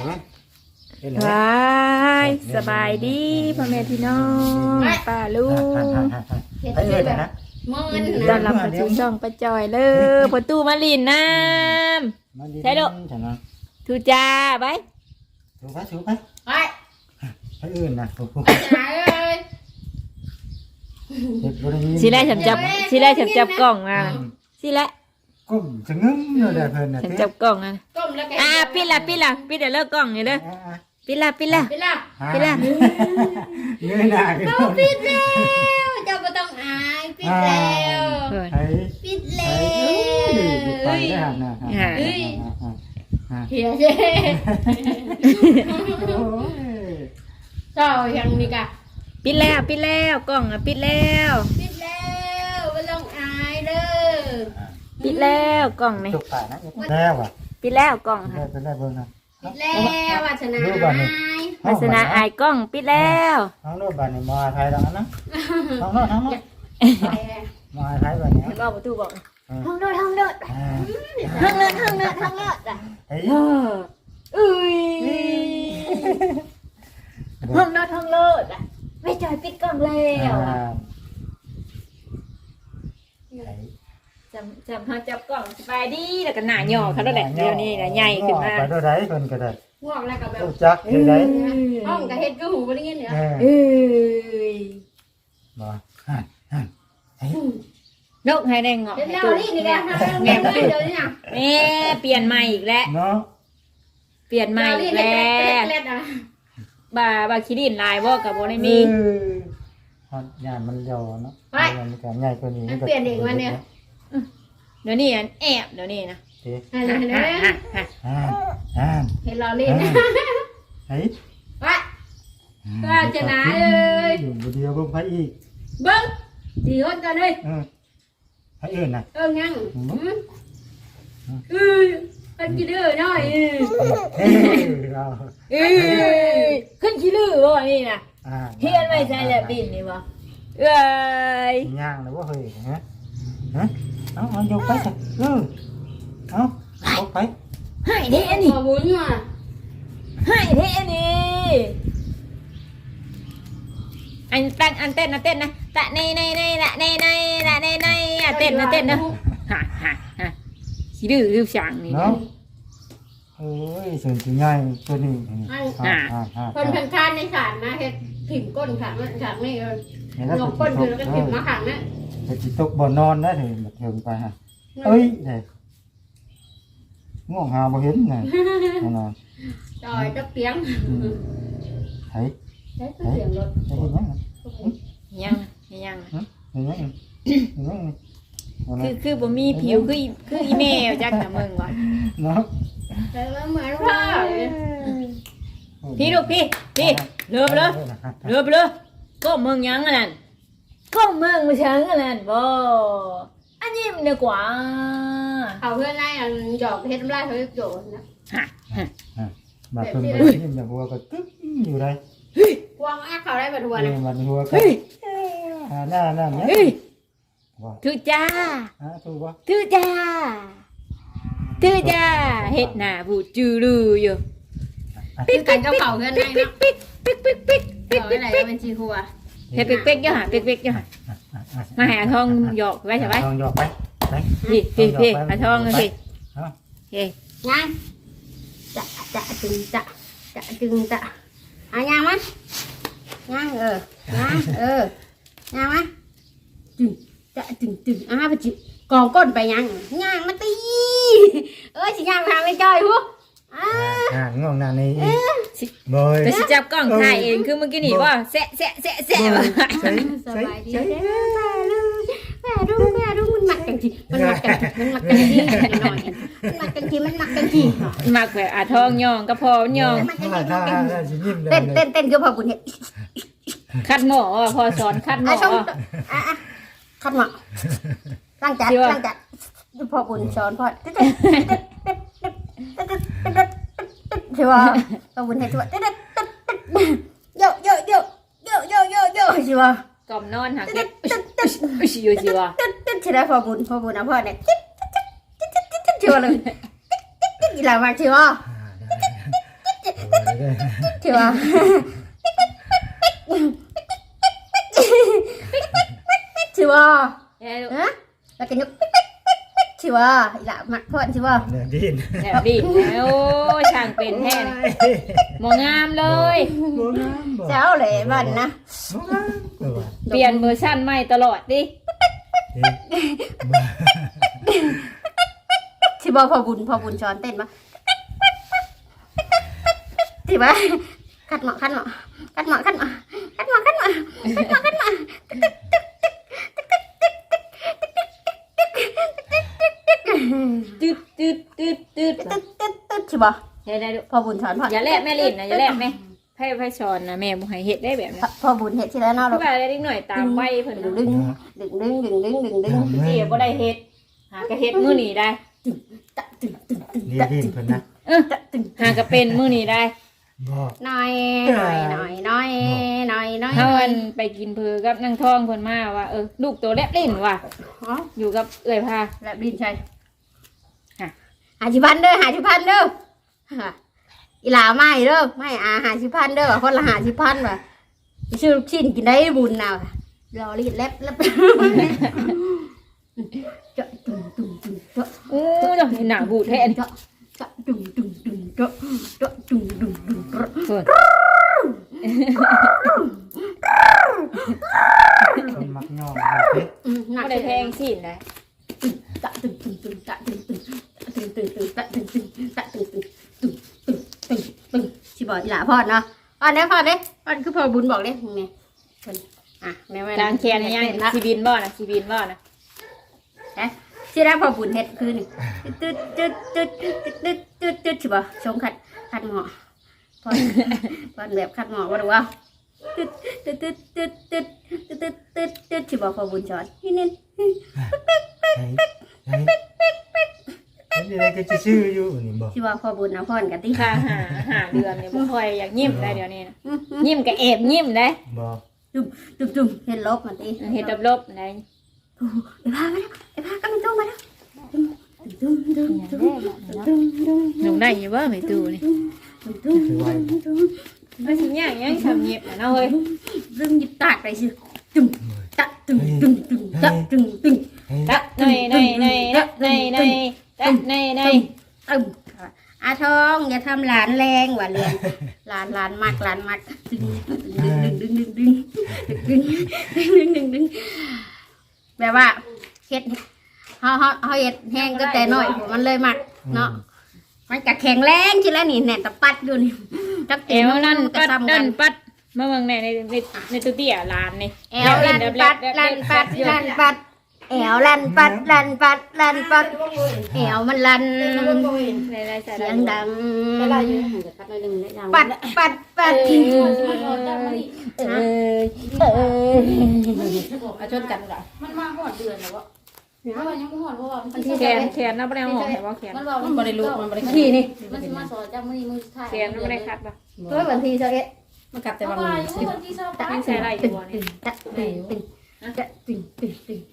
ห็นไหมเห็นไหมว้ายสบายดีพ่อแม่พี่น้องป้าลูกไอ้เอ้ยนะมื่นต้อนะนรับเข้าสู่ช่องป้าจอยเลยประตูมาลินน้ใช่ลูกใช่ไหมำทูจ้าไปถูกไหมถูกไหมไปไอ้อื่นนะถูกถูกไหนเลยเด็กบริเวณสิได้ฉันจับสิได้ฉันจับกล่องอะสิละ ก้มจะงึ้มเลยได้เพิ่นนะฉันจับกล่องอะก้มแล้วแกอ่าปิดละปิดละปิดเดี๋ยวเลิกกล่องนี่เด้อปิดละปิดละ ไปละปิดละ เงยหน้าขึ้นเราปิดแล้วเจ้าก็ต้องอายปิดแล้วเพิ่น ไอ้ปิดไอ้แล้วไปเฮ้ยได้หันนะอ่า เฮ้ยอ่าเฮียเจ้โอ้ยเจ้ายังนี่กะปิดแล้วปิดแล้วกล่องอะปิดแล้วปิดแล้วไม่ต้องอายเด้อ ปิดแล้วกล่องนี่จุกปากนะแล้วอะปิดแล้วกล่องได้ค่ะเป็นได้เบิ่งนะปิดแล้ววัฒนารู้ป่ะนี่อายลักษณะอายกล้องปิดแล้วน้องโน้ตบ้านนี่มาไทยแล้วนะน้องโน้ตน้องโน้ตไปเลยมาไทยแบบนี้เห็นบอกประตูบอกห้องโดดห้องโดดอ่าห้องโดดห้องโดดห้องโดดอะเฮ้ยเอออุ้ยห้องนอนห้องโลดอะไม่จอยปิดกล้องแล้วอะ จำจำเขาจับกล่องสบายดีแล้วก็หน้าหย่อเขาแล้วแหละเดี๋ยวนี้นะใหญ่ขึ้นมาไปด้วยได้เพิ่นก็ได้ง่วงแล้วก็แบบรู้จักเฮ็ดได้ห้องกับเฮ็ดก็หูบ่ได้ยินเหรอเออเอ้ยบ่ฮั่นฮั่นเฮ้ยนกให้ได้เงาะเดี๋ยวให้เราตู้นี่นี่นะแม่แม่ตู้เดี๋ยวนี้นะแม่เปลี่ยนใหม่อีกแล้วเนาะเปลี่ยนใหม่อีกแล้วเล็ดๆอะบาบาคิดินลายบ่กับโบได้มีเออฮอดยานมันยาวเนาะมันก็ใหญ่กว่านี้เปลี่ยนเองวันเนี่ย เดี๋ยวนี้อันแอบเดี๋ยวนี้นะเฮ้ยเห็นไหมเห็นไหมอ่าอ่าเห็นเราเล่นเฮ้ยว่าก็จะหนาเลยอยู่บ่เดียวเบิ่งไผอีกเบิ้งดีคนกันเลยเออไผอื่นน่ะเออยังเอออันกี่เด้อหน่อยเฮ้ยเราเอ้ยขึ้นขี้ลือบ่นี่นะอ่าเฮียนไม่ใช่แหละบินนี่บ่เอ้ยย่างแล้วบ่เฮ้ยฮะฮะ เอาเอายกไปจ้ะเออเอายกไปให้เด้นี่ Mà muốn mà ให้เท่นี่อันเต้นอันเต้นนะเต้นนะตะในในในละในในละในในอะเต้นนะเต้นนะฮะฮะฮะดื้อดื้อช่างนี่ เนาะเอ้ยส่นตัวใหญ่ตัวนี้อ่า อ่าอ่าอ่า Phần thần khan này sản mà hết thỉnh con khẳng lận แล้วก็ถิ่ nó ช cái อบงเออ nó Thì chỉ tục bờ non đó thì một thường qua hả? Ơi! Để. ngon hà bò hiến này. Là... Rồi, cấp tiếng. Ừ. Thấy. Thấy, có tiếng luôn. Thấy, thấy nhắn. Nhắn, nhắn. Nhắn, nhắn. คือคือบ่มีผิวคือคืออีแม่จักน่ะมึงว่ะเนาะแต่ว่าเหมือนว่าพี่ลูกพี่พี่เลือบเลยเลือบเลยก็มึงยังนั่น นั้นก็มึงมาเชิงอันนั้นบ่อันนี้มันดีกว่าเอาเพื่อนไล่อันหยอกเฮ็ดน้ำลายเขาโจรนะฮะฮะมาเพิ่นบ่ยิ้มแบบหัวก็กึ๊กอยู่ได้วางอาเขาได้แบบทัวเอนะอมันหัวก็เฮ้ยหาหน้านั่นนะเฮ้ยว่าถือจ้าฮะถูกบ่ถือจ้าถือจ้าเฮ็ดหน้าบูดจือลืออยู่ปิ๊กกันกับเขาเพื่อนปิ๊ไล่กปิ๊กเนาะปิ๊กปิ๊กปิ๊กปิ๊กเอาปิ๊กอะไรปิ๊กเป็นชีหัว เฮ็ดปิ๊กปิ๊กอยู่ห่าปิ๊กปิ๊กอยู่ห่ามาหาทองหยอกไว้ใช่ไหมลองหยอกไปไปพี่พี่พี่หาทองเลยพี่เอาเฮ้ยังจะจะจึงจะจะจึงจะอะยังมั้ยยังเออยังเออยังมั้ยจึงจะจึงจึงอะไปจิกองก้นไปยังยังมาตีเอ้ยสิยังพาไปจอยหัวอ่า อ่าง่วงหน้านี่ บอยแต่สิจับกล้องถ่ายเองคือเมื่อกี้นี่ว่าแซะแซะแซะแซะว่ะสบายดีเด้อแม่ลูกแม่ลูกแม่ลูกมันหมักกันทีมันหมักกันทีมันหมักกันทีหน่อยมันหมักกันทีมันหมักกันทีมักแบบอาทองยองก็พอยองถ้าถ้าถ้าสิยิ้มเลยเต้นเต้นเต้นคือพอบุญเนี่ยคัดหมอว่ะพอสอนคัดหมอะอชมอะอะขัดหมอกร่างจัดร่างจัดพอบุญสอนพ่อ ถือว่าพอบุญให้ถือว่าเต้นเต้นเต้นเต้นโยโยโยโยโยโยโยถือว่ากล่อมนอนหักเต้เด็นกเต้นเต้นอุยอยู่สิวะตึ๊ดตึ๊ดถือได้พอบุญพอบุญนะพ่อเนี่ยตึ๊ดตึ๊ดตึ๊ดตึ๊ดตึ๊ดตึ๊ดถือว่าเลยตึ๊ดตึ๊ดตึ๊ดอีหลามาถือว่าเลยถือว่าถือว่าเอ้ยฮะแล้วก็ยก ถือว่าอีหละมักพอนถือว่าเดี๋ยวดินแบบดีโอ้ยช่างเป็นแท้นี่บ่งามเลย บ่งามบ่เจ้าเลยบ้านนะบ่งามเออว่ะเปลี่ยนเวอร์ชั่นใหม่ตลอดดิเฮ้ยบ่ถือว่าพอบุญพอบุญช้อนเต้นมาถือว่าคัดหมอคัดหมอคัดหมอคัดหมอคัดหมอคัดหมอคัดหมอคัดหมอตึ๊ด อว่าเฮ็ดได้ดูพอบุญช้อนพออย่าแลกแม่ลิ้นนะอย่าแลกแม่ไพ่ไพ่สอนนะแม่บ่ให้เฮ็ดได้แบบนั้นพอบุญเห็ดที่แล้วเนาะคือว่าได้นิดหน่อยตามใบเพิ่นดึนะงดึงดึงดึงดึงดึงดึงดึงเจีบ่ได้เฮ็ดหาก็เฮ็ดมื้อนี้ได้ตะตึงตึงตึงนี่ตะดินตึงเพิ่นนะเออตะตึงหาก็เป็นมื้อนี้ได้บ่หน่อยหน่อยหน่อยหน่อยหน่อยหน่อยเฮาอันไปกินเพอกับนางทองเพิ่นมาว่าเออลูกตัวแลบลิ้นว่ะอ๋ออยู่กับเอื้อยพาแบบดินใช่ฮะหาชิพันเด้อหาชิพันเด้อฮะ อีหลาไม่เด้อไม่อาหาชิพันเด้อคนละหาชิพันว่ะชื่อลูกชิ้นกินได้บุญน่ะรอรีดเล็บเล็บเจาะตึงตึงตึงเจาะโอ้ยเนาะหนาบูดแท้นี่เจาะเจาะตึงตึงตึงเจาะเจาะตึงตึงตึงเจาะเพิ่นคนมักย่องเอาเพชรอืมหนับ่กได้แพงสิ้นได้ตะตึงตึงตึงตะตึงตึงตะตึงตึงตึงตะตึงตึงตะตึงตึง ตึงตึงตึงตึงชิบอกอีหลาพอดเนาะพอดเด้อพอดเด้อพอดคือพอบุญบอกเด้นี่เพิ่นอะแม่แม่กลางแขนนี่ยังละสิบินบ่น่ะสิบินบ่น่ะชื่อได้พอบุญเฮ็ดคือนี่ตึ๊ดตึ๊ดตึ๊ดตึ๊ดตึ๊ดตึ๊ดตึ๊ดชิบอกชงขัดขัดหมอพอดพอดแบบขัดหมอว่าหรือว่าตึ๊ดตึ๊ดตึ๊ดตึ๊ดตึ๊ดตึ๊ดตึ๊ดตึ๊ดตึ๊ดชิบอกพอบุญสอนนี่นี่เฮ้ยเฮ้ยเฮ้ยอะไรก็จะชื่ออยู่นี่บ่ชิบอกพอบุญเอาพรกันติค่าหาหาเดือนเนี่ยบ่ค่อยอยากยิ้มได้เดี๋ยวนี้นะยิ้มก็แอบยิ้มได้บ่จุ่มจุ่มจุ่มเห็นลบมาติเฮ็ดลบๆได้โอ้ไอ้พามาแล้วไอ้พาก็มีตู้มาแล้วตึ้มตึ้มตึ้มตึ้มตึ้มหนูได้อยู่บ่ไม่ตู้นี่ตึ้มตึ้มมันสิยากยังทำเงียบน่ะเนาะเฮ้ยตึ้มหยิบตาดไปสิตึ้มตะตึ้มตึ้มตึ้มตะตึ้มตึ้มเฮ้ยตะในในในในใน ตะในในตึ้มอาทองอย่าทำหลานแรงว่ะเรือนหลานหลานมากหลานมากดึงดึงดึงดึงดึงดึงดึงดึงดึงดึงแบบว่าเฮ็ดเฮาเฮาเฮาเฮ็ดแห้งก็แต่น้อยมันเลยมักเนาะมันก็แข็งแรงทีละนี่แน่นตะปัดอยู่นี่จักเอเอววนั่นั่นนก็ปัดซ้ำดักันนปัดมาเบิ่งในในในในตู้เตี้ยลานนี่เอวลันปัดลันปัดลันปัด แอวลันปัดลันปัดลันปัดแอวมันลันเสียงดังปัดปัดปัดทิ้งเออเออเอาชนกันก่อนมันมาหอดเดือนแล้ววะแขนแขนนะไม่ได้หอมแต่ว่าแขนมันบริลูกมันบริขี้นี่มันมาสอนจากมือมือท้ายแขนไม่ได้คัดป่ะด้วอวันที่เช้าเอ๊ะมันกลับแต่วันนี้ตัดใส่ไรอยู่วะเนี่ย ตะตึงตึง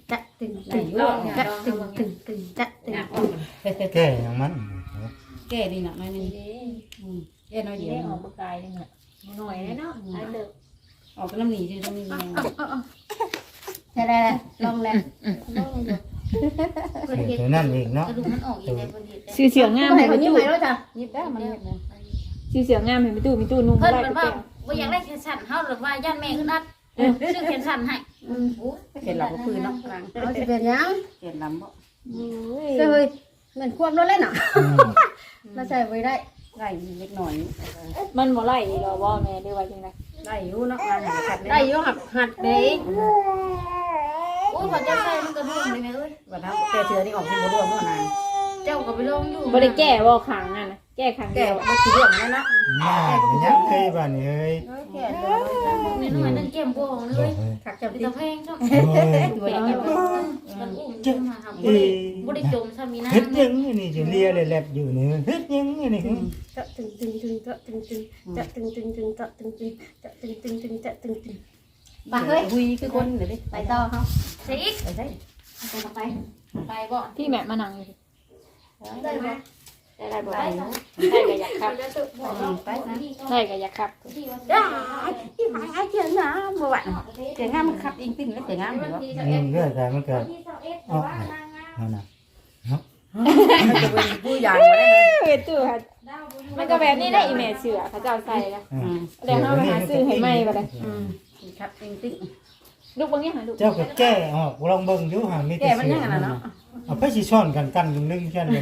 ตะตึงตึงตึงตะตึงตึงลองอย่าตะลองตึงเบิ่งตึงตึงตะตึงตึงแก่อย่างมันแก่ดีหนักหน่อยนึงแก่น้อยเดียวได้ออกบ่กายนึงอะหน่อยเนาะไอ้เด้อออกน้ำหนีจะต้องมีแรงใช่ได้ลองแล้วเสียตัวนั่นเองเนาะกระดูกมันออกอีกในบนเห็ดชื่อเสียงงามให้ให้คไปนยิ้มตู้ให้แล้วจ้ะยิบได้มันเห็ดนะชื่อเสียงงามให้ไปตู้มีตู้นุ่งเพิ่นได้เป็นตุ๊กว่าแกว่าอยากได้แขนสั่นเฮาหรือว่าย่านแม่ขึ้นอัด ซื้อแขนสั่นให้เห็นหลับคืนเนาะเอาสิเป็นยังแขนลำบ่เฮ้ยเหมือนควบรถเลยเนาะอืมเราใส่ไว้ได้ไล่เล็กหน่อยมันบ่ไล่หรอบ่แม่ได้ว่าจังได๋ไล่อยู่เนาะงานหาขัดได้อยู่หักหัดเด้โอ้ยพอจะใส่มันกระดูกเลยแม่เอ้ยบัดนั้นแกเสือนี่ออกที่บ่ร่วมเมื่อนาน เจ้าก็ไปลองอยู่บ่ได้แก้บ่ขังนั่นน่ะแก้ขังแกเดียวมาสิร่วมแล้วเนาะน่ามันยังเฮ้ยบ้านนี้เฮ้ยแกนิดหน่อยนั่นเกมพวกเลยขักจับเป็นติตะเพงเนาะโอ้ยด้วยแล้วมันอุ้มขึ้นมาทำบ่ได้บ่ได้จมซะมีน้เฮ็ดยังอันนี่จะเลียเลยแลบอยู่นี่เฮ็ดยังอันนี่จะตึงตึงตึงจะตึงตึงจะตึงตึงตึงจะตึงตึงจะตึงตึงตึงจะตึงตึงบ้าเฮ้ยหุยคือคนเดี๋ยวดิไปต่อเฮาำใช่อีกไปใส่ไปไปบ่พี่แม่มานั่งอยู่ ได้บ่ได้ได้บ่ได้ได้ก็อยากขับไปนะได้ก็อยากขับได้ที่หายไอ้เจ้าหน้าบ่ว่าเจ้างามมันขับเองปิ้งแล้วเจ้างามเหรออืมเรื่อยแต่มันเกิดออกนั่นน่ะมันจะเป็นผู้ใหญ่มาได้เลยเฮ็ดตู้ค่ะมันก็แบบนี้ได้อีแม่เสือเขาเจ้าใส่แล้วอืมเดี๋ยวเฮาไปหาซื้อให้ใหม่บ่ได้อืมขับเองปิ้ง ลูกเบิ่งนี่หาลูกเจ้าก็แก้ออกลองเบิ่งดูหามีแกมันยังไงล่ะเนาะเอาไปสิช้อนกันกันนึงนึงแค่นี้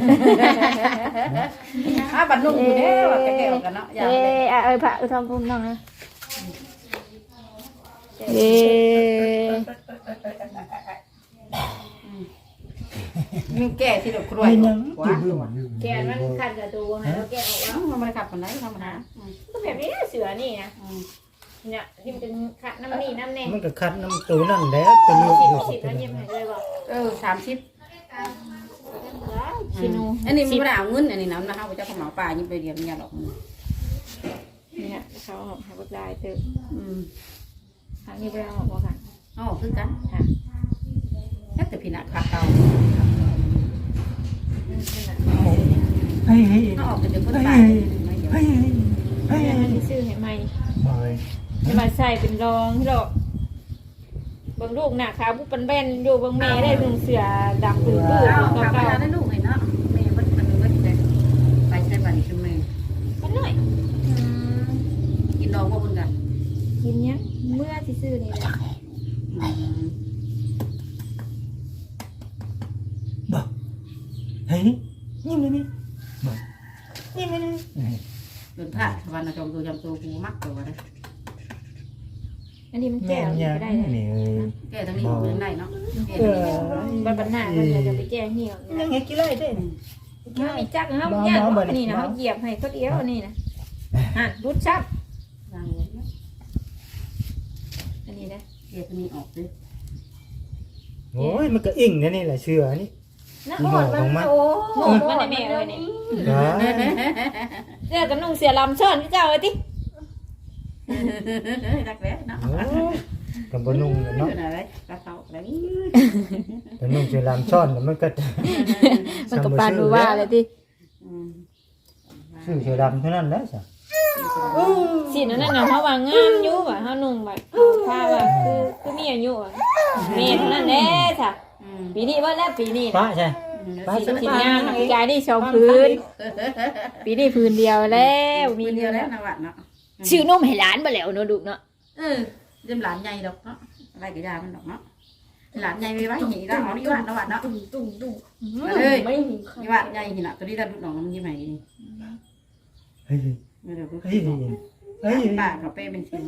อะบัดนุ่มอยู่เด้อว่าแกๆกันเนาะอย่าเอ้เลยอะเอ้ยพระอุทอมพุ่มน้องนะเอ้มีแก่ที่ดอกกล้วยหวานแกนมันขัดกับตัวให้เราแกะออกแล้วมันไม่ขับมันไหนธรรมดาก็แบบนี้เสือนี่นะ เนี่ยที่มันเป็นขัดน้ำนี่น้ำแน่มันก็คัดน้ำตัวนั่นแหละตัวนี้สิบอยู่สิบตัวแล้วนี้ยิ้มให้เลยบอกเออสามสิบชินูอันนี้มันไม่ได้เอาเงินอันนี้นะนะคะเจ้าของหมาป่ายิ้มไปเดียวมันยาดอกมันเนี่ยเขาหาบุตรได้เติมอืมทางนี้ไปเอาออกมากันอ๋อคือกันค่ะแต่พี่นักขับเก่าเฮ้ยเฮ้ยถ้าออกจะเป็นคนเฮ้ยตายเฮ้ยเฮ้ยเฮ้เฮ้ยยมันซื้อให้ใหม่เฮ้ยมาใส่เป็นรองที่เราบางลูกหน้าขาวผู้เป็นแบนอยู่บางแม่ได้ถึงเสือดำปื้อปื้ออ้าวเก่าขับไปเก่าแล้วได้ลูกเห็นเนาะแม่มันมันมันเลยไปใช้บัตรคือแม่มันหน่อยกินดองว่าเพิ่นกันกินเนี้ยเมื่อที่ซื้อนี่แหละอืมเฮ้ยยิ้มเลยนี่ยิ้มเลยนี่เดินผ่านวันนะจอมตัวจำตัวกูมักตัวนะ อันนี้มันแม่แก้วนยังก็ได้เลยนี่เอ้ยแกตรงนี้เดินได้เนาะแกเอตรงอนี้บันบันหน้ามันจะไปแก้เหี่ยวยังไงกี่ไรเด้มันมีจักนะครับย่างอันนี้นะเขาเหยียบให้เขาเดียวอันนี้นะฮะรุดชับดังเลยอันนี้นะแกตรงนี้ออกเลยโอ้ยมันก็อิ่งนะนี่แหละเชื่อนี่นะอีโอ้หมอยของมันโอ้โหมันในแม่เลยนี่นะเสื้อกับนุ่งเสียลำช้อนพี่เจ้าเลยติ รักแล้วเนาะโอ้ยกับบนุ่งเนาะอะไรกระเทาอะไรบนุ่งเสือลามซ่อนแล้วมันก็มันกับปานดูว่าเลยติชื่อเสือดำเท่านั้นแหละจ้ะสีนั่นน่ะเขาว่างามอยู่ว่ะเขานุ่งแบบผ้าว่าคือคือมีอายุอะเมย์เท่านั้นแหละค่ะปีนี้ว่าแล้วปีนี้ป้าใช่สีสีงามปีกายนี่สองพื้นปีนี้พื้นเดียวแล้วมีมีเดีเดียยววแล้แล้ววนะวัดเนาะ ชื่อนมให้หลานมาแล้วเนาะลูกเนาะเออเริ่มหลานใหญ่ดอกเนาะอะไรก็ยามันดอกเนาะหลานใหญ่ไปไว้หีแล้วเอานี่วัดนะวัดเนาะตุ้งตุ้งตุ้งมาเลยไม่มีใครนี่วัดใหญ่หีน่ะตัวนี้เราดูน้องมันยิ้มไหนนี่เฮ้ยไม่เดี๋ยวกูเฮ้ยเฮ้ยป้าเขาเป้เป็นชิ้น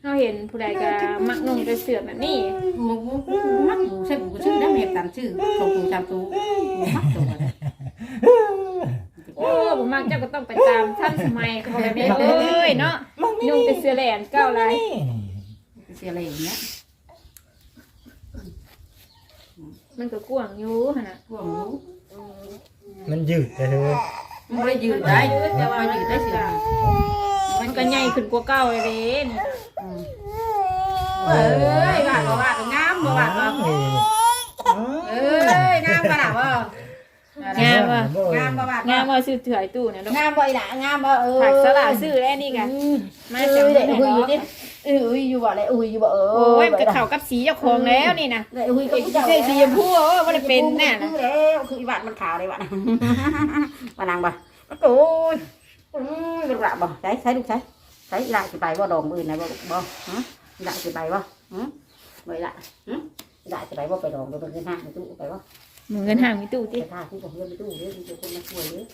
เขาเห็นผู้ใดก็มักนุ่งแต่เสื้อแบบนี้กูกูมักกูใช่กูชื่อได้เมียตันชื่อชมกูจำตูกูมักตัว โอ้ผมมักเจ้าก็ต้องไปตามท่านสมัยเขาแบบนี้เลยเนาะนุ่งแต่เสื้อแหลนเก้าลายเสียอะไรอย่างเงี้ยมันก็กว้างอยู่หั่นน่ะพวกหนูมันยืดแต่เธอมันไม่ยืดได้แต่ว่ายืดได้เสียมันก็ใหญ่ขึ้นกว่าเก่าเลยเด้นี่เอ้ยว่าก็ว่าก็งามบ่ว่าก็เอ้ยงามบ่ล่ะบ่ งามว่ะ งามบ่ว่างามว่าซื้อเถื่อยตู้เนี่ยลูกงามบ่อีหล่ะงามบ่เออผักสลัดซื้อแล้วนี่กัน มาเอจากอไหนเด็กอุ้ยอยู่เนาะดิเอออุ้ยอยู่บ่เลยอุ้ยอยู่บ่เออโอ้ยมันก็เข้ากับสีเจ้าของแล้วนี่นะเด็กอุ้ยก็เด็กสีสีชมพูโอ้ยมันได้เป็นแน่นะแล้วคืออีบาดมันขาวเลยบาดมานางบ่โอ้ยอืมลูกหละบ่ใช้ใช้ลูกใช้ใช้อีหล่ะสิไปบ่ดองมื้อไหนบ่บ่ฮะอีหล่ะสิไปบ่ฮะบ่อีหล่ะฮะอีหล่ะสิไปบ่ไปดองไปเบิ่งขึ้นห้างไปตู้ไปบ่ หมือนเงินห่างมีตู้ไปติท่าที่ของเพื่อนไปตู้เด้อมีคนมาช่วยเด้อ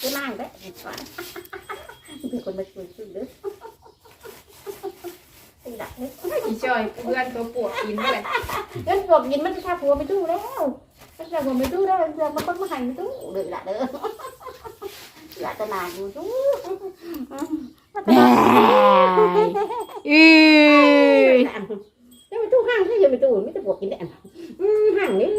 กูนั่งเด้อมีคนมาช่วยซื้อเด้ออีหล่ะเด้ออีจอยเพื่อนตัวปวดกินด้วยเงินบอกยินมันจะทาผัวไปตู้แล้วมันจะผัวไปตู้แล้วจะมาคนมาให้ไปตู้เด้อละเด้อละตนาอยู่ตู้อือ จะไปตู้ห้างที่จะไปตู้ไม่จะผัวกินแดงห้างนี้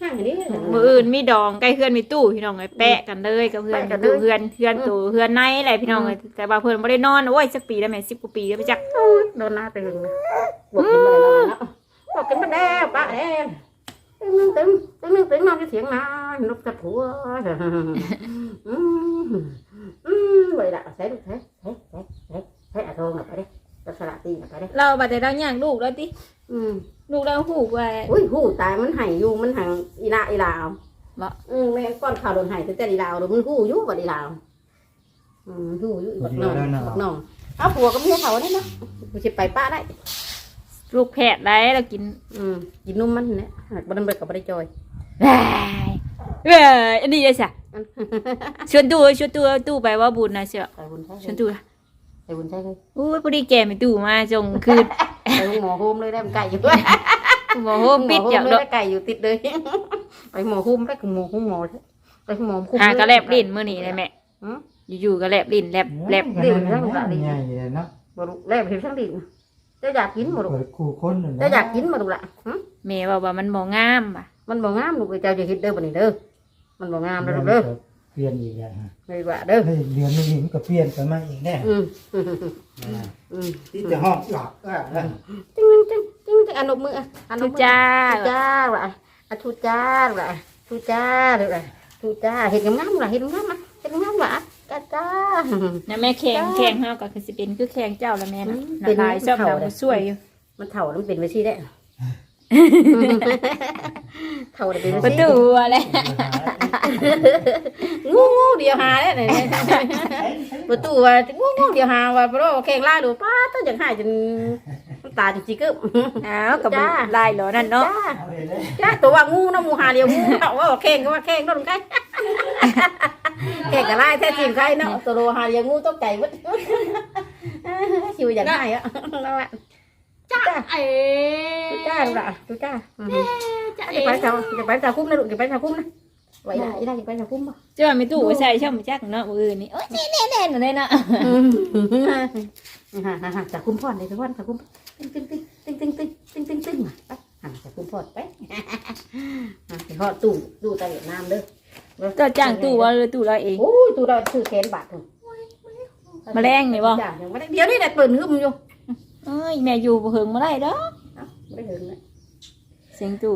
ห้างนี้มืออื่นมีดองใกล้เพื่อนมีตู้พี่น้องไอ้แปะกันเลยกับเพื่อนตู้เพื่อนเพื่อนตู้เพื่อนในอะไรพี่น้องแต่ว่าเพื่อนไม่ได้นอนโอ้ยสักปีแล้วแม่สิบกว่าปีแล้วไปจักโดนหน้าตึงบอกกินมาแล้วบอกกินมาแล้วป้าแล้วตึ้งนึงตึ้งตึ้งนึงตึ้งนอนที่เสียงนานนกกระผัวอืมอืม vậy là thấy được thế thế thế thế thế à thôi ก็สละตีนไปได้ เราบัดแต่เราย่งลูกแล้วติอืมลูกเราหูไปอุ้ยหูตายมันหายอยู่มันหางอีลาอีลาวบ่ อืมแม่ก้อนข่าวโดนหายตั้งแต่อีลาวโดนมันหูยุบัดอีลาวอืมหูยู่อีบัน้องอีบัน้องเอาผัวก็ไมียเขาได้เนาะเช็ดไปป้าได้ ลูกแผทได้เรากินอืมกินนุ่มมันเนี่ยหากบันเบิดกับบันไดจอยเว้ยอันนี้ได้ใช่ชวนดูชวนตู้ตู้ไปว่าบุญนะเชียวชวนตู้ thấy ตู้นะ thầy buồn thấy อุ้ยพอดีแกไม่ตู้มาจงคืน thầy mò hôm đây đem cày หมอโฮมปิดอย่าง mò เด hôm đây cày อยู่ติดเลยไปหมอหุ้มไปคือหมอหุ้มหมอไปหมอหุ้มหากระแลบลิ้นมื้อนี้เลยแม่อืมอยู่ๆก็แลบลิ้นแลบแลบเดี๋ยวนะใหญ่เลยเนาะบ่ลูกแลบเห็นทั้งดินเจะอยากกินบ่ลูกเปิดคู่คนเลยเจะอยากกินบ่ลูกล่ะหึแม่ว่าว่ามันบ่งามป่ะมันบ่งามลูกเจ้าจะเฮ็ดเด้อบัดนี้เด้อมันบ่งามเด้อลูกเด้อ เปลี่ยนอีกแล้วฮะเลยว่าเด้อเฮ้ยเดือนนี้มันก็เปลี่ยนไปมาอีกแน่อืมอืมอืมที่จะห้องหลับอะจึงจึงจึงจึงอันนบมืออะอันนทุบมือจ้าทุจ้าล่ะอะทุจ้าล่ะทุจ้าเด้อล่ะทุจ้าเฮ็ดงามๆล่ะเฮ็ดงามๆอะเฮ็ดงามๆล่ะกะจ้า นะแม่แข่งแข่งเฮาก็คือสิเป็นคือแข่งเจ้าละแม่นะอืมน่ะลายชอบเป็นดำเขาเลย สวยอยู่มันเท่าแล้วมันเป็นไปซี่ได้ เท่าได้เป็นไปประซี่ตูอะไรงูงูเดียวหาได้ไหนประตูว่างูงูเดียวหาว่าเพราะว่าแข่งไล่ดูป้าต้องจังหายจนน้ำตาจนจีกึบอ้าวกับจ้าลายเหรอนั่นเนาะจ้าจ้าตัวว่างูนะงูหาเดียวงูเนาะว่าแข่งก็ว่าแข่งก็ต้องใกล้แข่งกับไล่แท้จริงใครเนาะตัวโลหาเดียวงูต้องใจวัดชิวอย่างไรอะนั่นแหละ จ้าเอ๋จ้าล่ะจ้าจะจะเอ๋ไปชาวจะไปชาวคุ้มนะลูกจะไปชาวคุ้มนะไหวได้ได้จะไปชาวคุ้มป่ะเจ้าไม่ตู้ใส่ช่องจักเนาะมืออื่นนี่โอ้ยแน่ๆๆเลยเนาะ จากคุ้มพอดเลยทุกคนจากคุ้มติ้งติ้งติ้งติ้งติ้งติ้งติ้งติ้งติ้งไปจากคุ้มพอดไปไปทอดตู้ตู้ตะเวียดนามเด้อเจ้าจ้างตู้ว่าหรือตู้เราเองโอ้ยตู้เราซื้อแขนบาทถึงแมลงนี่บ่เดี๋ยวนี้ได้เปิดหึมอยู่เอ้ยแม่อยู่บ่เฮิงบ่ได้เด้อไม่ได้เหินเลยเสียงตู้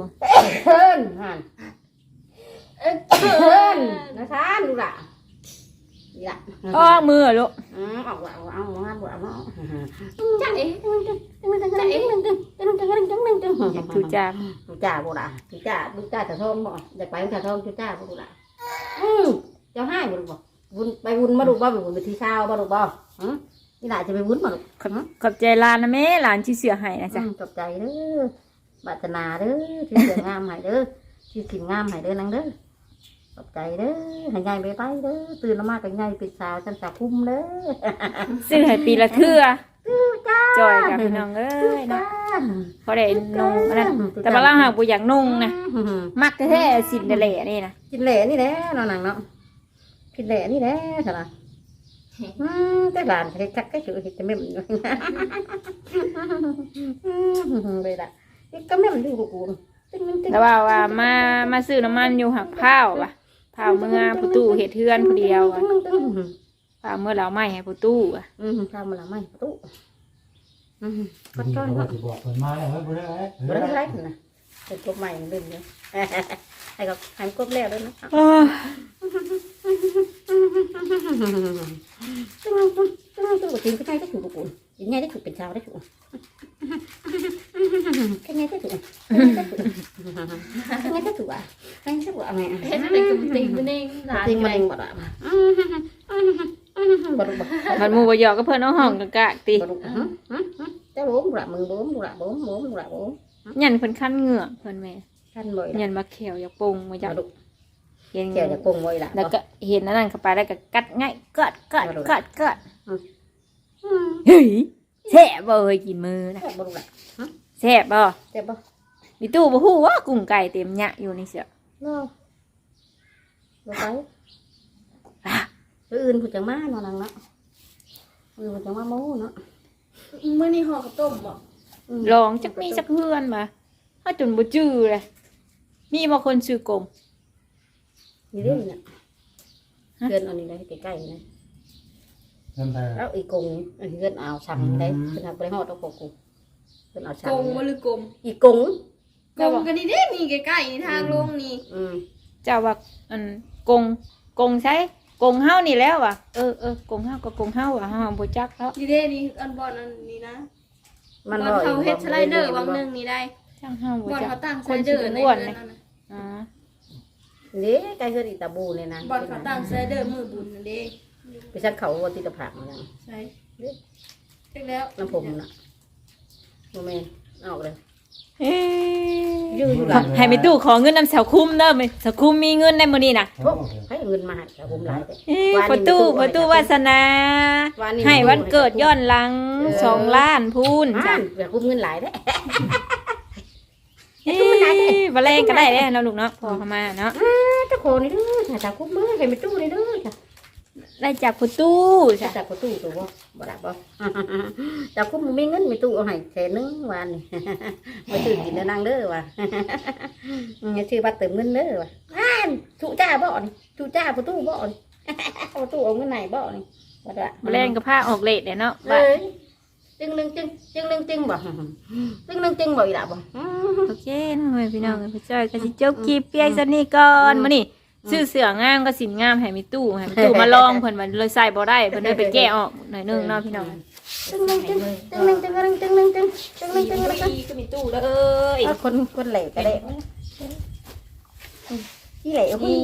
เฮินหันเฮินนะคะดูละนี่ละอ้อมือลูกอืม นี่หลานจะไปวุ้นหมดขอบขอบใจลานะแม่หลานชื่อเสือให้นะจ๊ะจบใจเด้อบัตนาเด้อชื่เสืองามให้เด้อชื่อขินงามให้เด้อนังเด้อขอบใจเด้อหายายไปไปเด้อตื่นมากกับยายเป็นสาวฉันจะคุ้มเด้อซื้อให้ปีละเทื่อจอยกับพี่น้องเอ้ยนาะพอได้นุ่งนะแต่บ้านเราหากูอยากนุ่งนะมักแท้สินเดล่นี่นะสินเดล่นี่แหละนอนหนังเนาะสินเดล่นี่แหละใช่ไหม อืมแต่หลานใช้ชักก็ถือเห็ดแต่ไม่เหมือนกันเลยล่ะนี่ก็ไม่เหมือนดูกูแล้วว่าว่ามามาซื้อน้ำมันอยู่หักผ้าวว่ะผ้าเมื่อผู้ตู้เห็ดเทือนผู้เดียวอะผ้าเมื่อเราไม่ให้ผู้ตู้อะอืมผ้าเมื่อเราไม่ผู้ตู้อืมก็ต้อนบอกเปิดมาแล้วเฮ้ยบ่ได้ไรบ่ได้ไรนะเป็นตัวใหม่เรื่องเยะ ไห้กับหายกบแล้วด้วยนะคะตัวตังตัวตัวตีนก็ใช่ได้ถูกกูยังไงได้ถูกเป็นชาวได้จังไงได้ถูกยังไงได้ถูกยังไงได้ถูกอะยังไงได้ถูกอะไรอะเห็นไหมตังตีนมันเองตีนมันเองหมดอะมันมูบยอก็เพื่อนน้องห้องกะกะตีแต่บ้มละมึงบ้มละบ้มบ้มละบ้มยันเพิ่นขั้นเหงื่อเพิ่นแม่ ท่านบ่อยยันมาเขียวอยากปรุงมาอยากเขียวอยากปรุงบ่อยละแล้วก็เห็นนั่นนั่นเข้าไปแล้วก็กัดง่ายกัดกัดกัดกัดเฮ้ยแซ่บเลยกินมือนะแซ่บบ่แซ่บบ่มีตู้บ่หู้ว่ากุ้งไก่เต็มยะอยู่ในเสือบ่บ่ไปอื่นผู้จังมานอนนังเนาะอื่นผู้จังมาโม้เนาะเมื่อนี่ห่อข้าวต้มบ่ลองจักมีจักเพื่อนมาถ้าจนบ่จื้อเลย มีบางคนซื้อกลมมีเรื่องเนี่ยเกิดอนเอานี่ได้ใกล้ๆนะแล้วอีกงอันนี้เพื่นเอาสั่งได้เพื่นเอาไปหอดเอาโกกงเพื่นเอาสั่งกงบ่หรือกงอีกงกงกันนี่เด้นี่ใกล้ๆนทางลงนี่เจ้าว่าอันกงกงใช้กงเฮ้านี่แล้วว่ะเออเออกงเฮ้าก็กงเฮ้าว่ะห้ามบ่จักแล้วนี่ได้นี่อันบอลอันนี้นะมันเขาเฮ็ดสไลเดอร์บางนึงนี่ได้ช่างเฮาบ่จักคนชื่ออ้วนนี่ อ้วนเดืเลยอนนั้นน่ะอ๋อนี่ใกล้คืออีตาบูเนี่ยนะบอลเขาตั้งสไลเดอร์มือบุญนั่นเด้ไปชักเขาว่าติดตะผักเหมือนกันใช่เช็คแล้วน้ำผมน่ะโมเมนออกเลยเอ้ยยืดอยู่หลังให้ไปตู้ขอเงินนำสาวคุ้มเด้อไหมสาวคุ้มมีเงินได้มื้อนี้น่ะโอ้ให้เงินมาให้แต่ผมหลายไปเอ้ยวันนี้ประตูไม่ตู้ประตูวาสนาวันนี้ให้วันเกิดย้อนหลังเออสองล้านพูนอ่าจ้ะนแบบคุ้มเงินหลายได้ เอ้ยบ่แรงก็ได้เด้เนาะลูกเนาะพอเข้ามาเนาะเจ้าโคนี่เด้อถ้าจะคุ้มมือให้ไปตู้นี่เด้อจ้ะได้จากประตูจะจ้ะจับประตูตัวบ่บ่ได้บ่จับคุ้มมีเงินมีตู้เอาให้แค่นึงวันนี้ มาซื้อกินแล้วนางเด้อว่ะอย่าชื่อบัตรเติมเงินเด้อว่ะอ่านถูจ้าบ่นี่ถูจ้าประตูบ่นี่ ประตูเอาเงินไหนบ่นี่บ่ได้บ่แรงก็พาออกเลทเด้เนาะเอ้ย จึงนึงจึงจึงนึงจึงบ่จึงนึงจึงบ่อีหล่ะบ่โอเคนะเว้ยพี่น้องพี่จ้อยก็สิจบคลิปเพียงเท่านี้ก่อนมื้อนี้ซื้อเสื้องามก็สินงามให้มีตู้ให้มีตู้มาลองเพิ่นว่าเลยใส่บ่ได้เพิ่นเลยไปแก้ออกหน่อยนึงเนาะพี่น้องจึงนึงจึงจึงนึงจึงนึงจึงนึงจึงจึงนึงจึงนึงก็มีตู้เลยเอาคนคนเหล่ก็ได้ที่เหล่คนนี่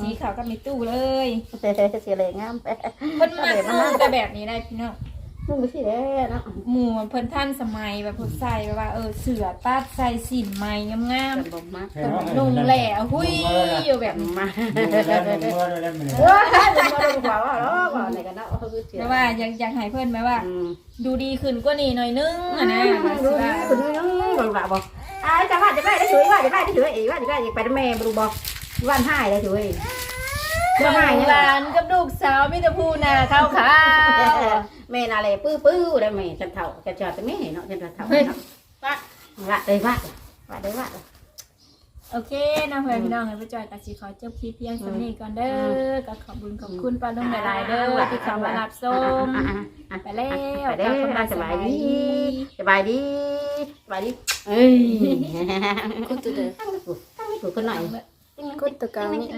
สีขาวก็มีตู้เลยแต่เสียเหล่งามเพิ่นมาตู้แต่แบบนี้ได้พี่น้อง นุ่งไปสิแล้เนาะหมู่เพิ่นท่านสมัยแบบเพิ่นใส่แบบว่าเออเสือตัดใส่สินไหมงามกันบ่มาๆนุ่งแหล่หุ้ยอยู่แบบนี้มาดูแล้วเมื่อแล้วมันว้าจะมาดูกว่าว่าเนาะว่าไหนกันเนาะคือเสียแต่ว่าอยากอยากให้เพิ่นไหมว่า อืมดูดีขึ้นกว่านี้หน่อยนึงอะนะว่าดูสิว่าคุณบ่บ่บ่อ่าจะว่าจะไปได้สวยว่าจะไปได้สวยอีว่าจะไปไปแม่บ่บ่วันหายได้สวย เบิ่งหลานกับลูกสาวมีแต่ผู้หน้าขาวขาวแม่นาเลยปื้อปื้อได้แม่ฉันเฒ่าจะจอดแต่แม่เนาะฉันเฒ่าเนาะว่าว่าได้ว่าว่าได้ว่าโอเคนะเพื่อนพี่น้องให้ไปจอยกับสิขอจบคลิปเพียงสำนี้ก่อนเด้อก็ขอบคุณขอบคุณป้าลุงหลายๆเด้อที่เข้ามารับชมไปแล้วไปเด้กลับเข้ามาสบายดีสบายดีสบายดีเอ้ยคุณตัวเด้อตั้งไว้กูตั้งไว้กูคนหน่อยคุณตัวก่านี่